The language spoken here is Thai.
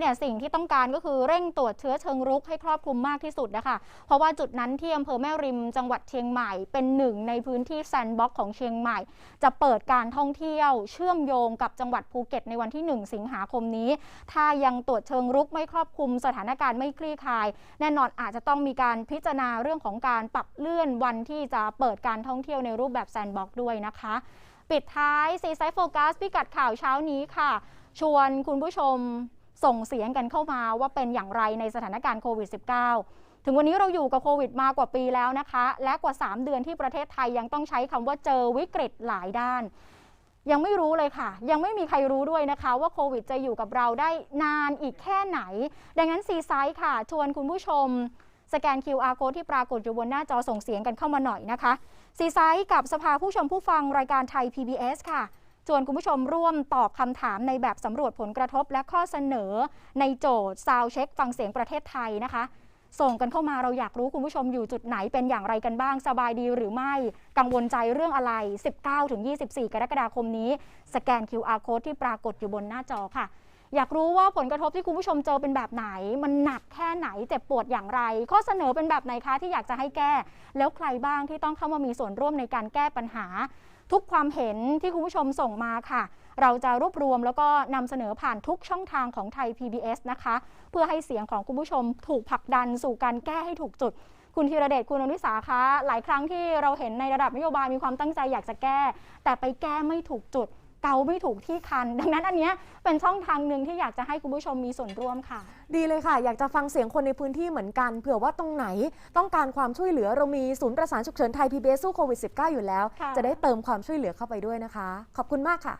เนี่ยสิ่งที่ต้องการก็คือเร่งตรวจเชื้อเชิงรุกให้ครอบคลุมมากที่สุดนะคะ เพราะว่าจุดนั้นที่อำเภอแม่ริมจังหวัดเชียงใหม่เป็นหนึ่งในพื้นที่แซนด์บ็อกของเชียงใหม่ จะเปิดการท่องเที่ยว เชื่อมโยงกับจังหวัดภูเก็ตในวันที่ 1 สิงหาคมนี้ ถ้ายังตรวจเชิงรุกไม่ครอบคลุมสถานการณ์ไม่คลี่คลาย แน่นอนอาจจะต้องมีการพิจารณาเรื่องของการปรับเลื่อนวันที่จะเปิดการท่องเที่ยวในรูปแบบแซนด์บ็อกด้วยนะคะ ปิดท้ายซีไซโฟกัสพิกัดข่าวเช้านี้ค่ะ ชวนคุณผู้ชม ส่งเสียงกันเข้ามาว่าเป็นอย่างไรในสถานการณ์โควิด -19 ถึงวันนี้เราอยู่กับโควิดมากว่าปีแล้วนะคะ และกว่า 3 เดือนที่ประเทศไทยยังต้องใช้คำว่าเจอวิกฤตหลายด้าน ยังไม่รู้เลยค่ะ ยังไม่มีใครรู้ด้วยนะคะว่าโควิดจะอยู่กับเราได้นานอีกแค่ไหน ดังนั้นซีไซส์ค่ะ ชวนคุณผู้ชมสแกน QR code ที่ปรากฏอยู่บนหน้าจอส่งเสียงกันเข้ามาหน่อยนะคะซีไซส์กับสภาผู้ชมผู้ฟังรายการไทย PBS ค่ะ ชวนคุณผู้ชมร่วมตอบคำถามในแบบสำรวจผลกระทบและข้อเสนอในโจทย์ซาวเช็คฟังเสียงประเทศไทยนะคะ ส่งกันเข้ามาเราอยากรู้คุณผู้ชมอยู่จุดไหนเป็นอย่างไรกันบ้าง สบายดีหรือไม่ กังวลใจเรื่องอะไร 19-24 กรกฎาคมนี้ สแกน QR code ที่ปรากฏอยู่บนหน้าจอค่ะอยากรู้ว่าผลกระทบที่คุณผู้ชมเจอเป็นแบบไหน มันหนักแค่ไหนเจ็บปวดอย่างไร ข้อเสนอเป็นแบบไหนคะที่อยากจะให้แก้ แล้วใครบ้างที่ต้องเข้ามามีส่วนร่วมในการแก้ปัญหา ทุกความเห็นที่คุณผู้ชมส่งมาค่ะ เราจะรวบรวมแล้วก็นำเสนอผ่านทุกช่องทางของไทย PBS นะคะ เพื่อให้เสียงของคุณผู้ชมถูกผลักดันสู่การแก้ให้ถูกจุด คุณธีรเดชคุณอนุสาคะหลายครั้งที่เราเห็นในระดับนโยบายมีความตั้งใจอยากจะแก้ แต่ไปแก้ไม่ถูกจุด เกาไม่ถูกที่คัน ดังนั้นอันเนี้ยเป็นช่องทางหนึ่งที่อยากจะให้คุณผู้ชมมีส่วนร่วมค่ะ ดีเลยค่ะ อยากจะฟังเสียงคนในพื้นที่เหมือนกันเผื่อว่าตรงไหนต้องการความช่วยเหลือเรามีศูนย์ประสานฉุกเฉินไทย PBS สู้โควิด -19 อยู่แล้ว ค่ะ จะได้เติมความช่วยเหลือเข้าไปด้วยนะคะ ขอบคุณมากค่ะ